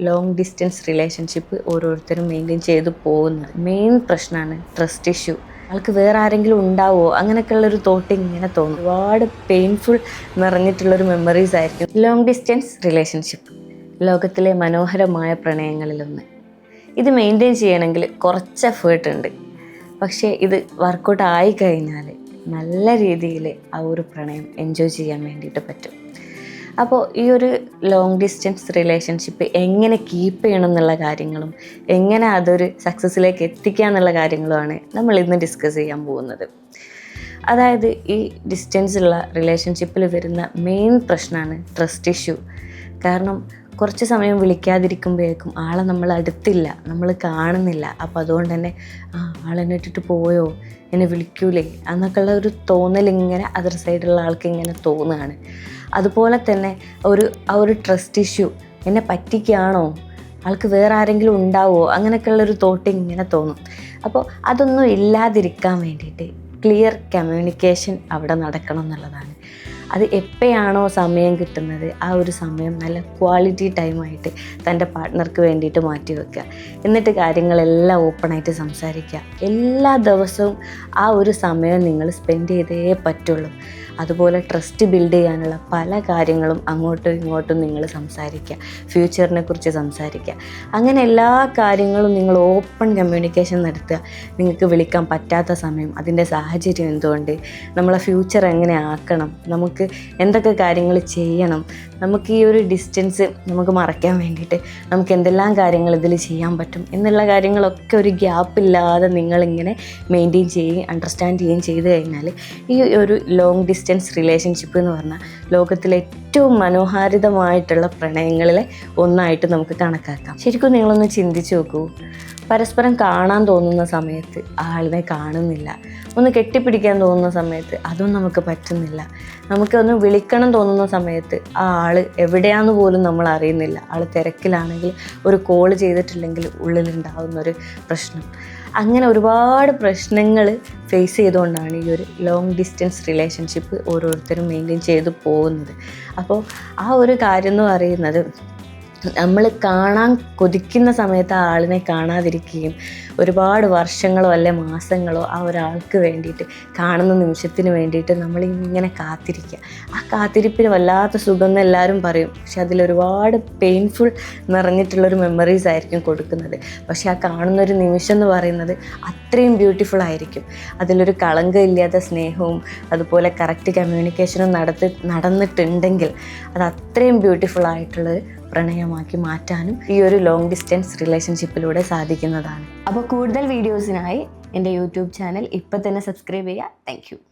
Long distance relationship ഓരോരുത്തരും maintain ചെയ്ത് പോകുന്നത്. മെയിൻ പ്രശ്നമാണ് ട്രസ്റ്റ് ഇഷ്യൂ ആൾക്ക് വേറെ ആരെങ്കിലും ഉണ്ടാവുമോ ഉണ്ടാവോ അങ്ങനെയൊക്കെയുള്ളൊരു തോട്ട് ഇങ്ങനെ തോന്നും. ഒരുപാട് പെയിൻഫുൾ നിറഞ്ഞിട്ടുള്ളൊരു മെമ്മറീസ് ആയിരിക്കും ലോങ് ഡിസ്റ്റൻസ് റിലേഷൻഷിപ്പ് ലോകത്തിലെ മനോഹരമായ പ്രണയങ്ങളിലൊന്ന്. ഇത് മെയിന്റെയിൻ ചെയ്യണമെങ്കിൽ കുറച്ച് എഫേർട്ട് ഉണ്ട്. പക്ഷേ ഇത് വർക്കൗട്ട് ആയി കഴിഞ്ഞാൽ നല്ല രീതിയിൽ ആ ഒരു പ്രണയം എൻജോയ് ചെയ്യാൻ വേണ്ടിയിട്ട് പറ്റും. അപ്പോൾ ഈ ഒരു ലോങ് ഡിസ്റ്റൻസ് റിലേഷൻഷിപ്പ് എങ്ങനെ കീപ്പ് ചെയ്യണം എന്നുള്ള കാര്യങ്ങളും എങ്ങനെ അതൊരു സക്സസ്സിലേക്ക് എത്തിക്കുക എന്നുള്ള കാര്യങ്ങളുമാണ് നമ്മൾ ഇന്ന് ഡിസ്കസ് ചെയ്യാൻ പോകുന്നത്. അതായത് ഈ ഡിസ്റ്റൻസ് ഉള്ള റിലേഷൻഷിപ്പിൽ വരുന്ന മെയിൻ പ്രശ്നമാണ് ട്രസ്റ്റ് ഇഷ്യൂ കാരണം കുറച്ച് സമയം വിളിക്കാതിരിക്കുമ്പോഴേക്കും ആളെ നമ്മൾ അടുത്തില്ല നമ്മൾ കാണുന്നില്ല. അപ്പോൾ അതുകൊണ്ട് തന്നെ ആ ആളെന്നെ ഇട്ടിട്ട് പോയോ? എന്നെ വിളിക്കൂലേ? എന്നൊക്കെയുള്ള ഒരു തോന്നൽ ഇങ്ങനെ അതർ സൈഡുള്ള ആൾക്ക് ഇങ്ങനെ തോന്നുകയാണ് അതുപോലെ തന്നെ ഒരു ആ ഒരു ട്രസ്റ്റ് ഇഷ്യൂ എന്നെ പറ്റിക്കുകയാണോ? ആൾക്ക് വേറെ ആരെങ്കിലും ഉണ്ടാവുമോ അങ്ങനെയൊക്കെയുള്ളൊരു തോട്ട് ഇങ്ങനെ തോന്നും. അപ്പോൾ അതൊന്നും ഇല്ലാതിരിക്കാൻ വേണ്ടിയിട്ട് ക്ലിയർ കമ്മ്യൂണിക്കേഷൻ അവിടെ നടക്കണം എന്നുള്ളതാണ്. അത് എപ്പോഴാണോ സമയം കിട്ടുന്നത് ആ ഒരു സമയം നല്ല ക്വാളിറ്റി ടൈമായിട്ട് തന്റെ പാർട്ട്ണർക്ക് വേണ്ടിയിട്ട് മാറ്റി വെക്കുക. എന്നിട്ട് കാര്യങ്ങളെല്ലാം ഓപ്പണായിട്ട് സംസാരിക്കുക. എല്ലാ ദിവസവും ആ ഒരു സമയം നിങ്ങൾ സ്പെൻഡ് ചെയ്തേ പറ്റുള്ളൂ. അതുപോലെ ട്രസ്റ്റ് ബിൽഡ് ചെയ്യാനുള്ള പല കാര്യങ്ങളും അങ്ങോട്ടും ഇങ്ങോട്ടും നിങ്ങൾ സംസാരിക്കുക. ഫ്യൂച്ചറിനെ കുറിച്ച് സംസാരിക്കുക. അങ്ങനെ എല്ലാ കാര്യങ്ങളും നിങ്ങൾ ഓപ്പൺ കമ്മ്യൂണിക്കേഷൻ നടത്തുക. നിങ്ങൾക്ക് വിളിക്കാൻ പറ്റാത്ത സമയം അതിന്റെ സാഹചര്യം എന്തുകൊണ്ട്? നമ്മളെ ഫ്യൂച്ചർ എങ്ങനെ ആക്കണം? നമുക്ക് എന്തൊക്കെ കാര്യങ്ങൾ ചെയ്യണം? നമുക്ക് ഈ ഒരു ഡിസ്റ്റൻസ് നമുക്ക് മറയ്ക്കാൻ വേണ്ടിയിട്ട് നമുക്ക് എന്തെല്ലാം കാര്യങ്ങൾ ഇതിൽ ചെയ്യാൻ പറ്റും? എന്നുള്ള കാര്യങ്ങളൊക്കെ ഒരു ഗ്യാപ്പ് ഇല്ലാതെ നിങ്ങളിങ്ങനെ മെയിന്റെയിൻ ചെയ്യുകയും അണ്ടർസ്റ്റാൻഡ് ചെയ്യുകയും ചെയ്ത് കഴിഞ്ഞാൽ ഈ ഒരു ലോങ് ഡിസ്റ്റൻസ് റിലേഷൻഷിപ്പ് എന്ന് പറഞ്ഞാൽ ലോകത്തിലെ ഏറ്റവും മനോഹാരിതമായിട്ടുള്ള പ്രണയങ്ങളിലെ ഒന്നായിട്ട് നമുക്ക് കണക്കാക്കാം. ശരിക്കും നിങ്ങളൊന്ന് ചിന്തിച്ചു നോക്കൂ. പരസ്പരം കാണാൻ തോന്നുന്ന സമയത്ത് ആളിനെ കാണുന്നില്ല. ഒന്ന് കെട്ടിപ്പിടിക്കാൻ തോന്നുന്ന സമയത്ത് അതും നമുക്ക് പറ്റുന്നില്ല. നമുക്കൊന്ന് വിളിക്കണം തോന്നുന്ന സമയത്ത് ആ ആൾ എവിടെയാണെന്ന് പോലും നമ്മൾ അറിയുന്നില്ല. ആൾ തിരക്കിലാണെങ്കിൽ ഒരു കോൾ ചെയ്തിട്ടില്ലെങ്കിൽ ഉള്ളിലുണ്ടാവുന്ന ഒരു പ്രശ്നം. അങ്ങനെ ഒരുപാട് പ്രശ്നങ്ങൾ ഫേസ് ചെയ്തുകൊണ്ടാണ് ഈ ഒരു ലോങ് ഡിസ്റ്റൻസ് റിലേഷൻഷിപ്പ് ഓരോരുത്തരും മെയിന്റെയിൻ ചെയ്ത് പോകുന്നത്. അപ്പോൾ ആ ഒരു കാര്യം എന്ന് പറയുന്നത് നമ്മൾ കാണാൻ കൊതിക്കുന്ന സമയത്ത് ആ ആളിനെ കാണാതിരിക്കുകയും ഒരുപാട് വർഷങ്ങളോ അല്ലെ മാസങ്ങളോ ആ ഒരാൾക്ക് വേണ്ടിയിട്ട് കാണുന്ന നിമിഷത്തിന് വേണ്ടിയിട്ട് നമ്മൾ ഇങ്ങനെ കാത്തിരിക്കുക. ആ കാത്തിരിപ്പിന് വല്ലാത്ത സുഖം എന്ന് എല്ലാവരും പറയും. പക്ഷെ അതിലൊരുപാട് പെയിൻഫുൾ നിറഞ്ഞിട്ടുള്ളൊരു മെമ്മറീസ് ആയിരിക്കും കൊടുക്കുന്നത്. പക്ഷെ ആ കാണുന്ന ഒരു നിമിഷം എന്ന് പറയുന്നത് അത്രയും ബ്യൂട്ടിഫുൾ ആയിരിക്കും. അതിലൊരു കളങ്കം ഇല്ലാത്ത സ്നേഹവും അതുപോലെ കറക്റ്റ് കമ്മ്യൂണിക്കേഷനും നടത്തി നടന്നിട്ടുണ്ടെങ്കിൽ അത് അത്രയും ബ്യൂട്ടിഫുൾ ആയിട്ടുള്ളത് പ്രണയമാക്കി മാറ്റാനും ഈ ഒരു ലോങ് ഡിസ്റ്റൻസ് റിലേഷൻഷിപ്പിലൂടെ സാധിക്കുന്നതാണ്. അപ്പോൾ കൂടുതൽ വീഡിയോസിനായി എന്റെ യൂട്യൂബ് ചാനൽ ഇപ്പം തന്നെ സബ്സ്ക്രൈബ് ചെയ്യുക താങ്ക്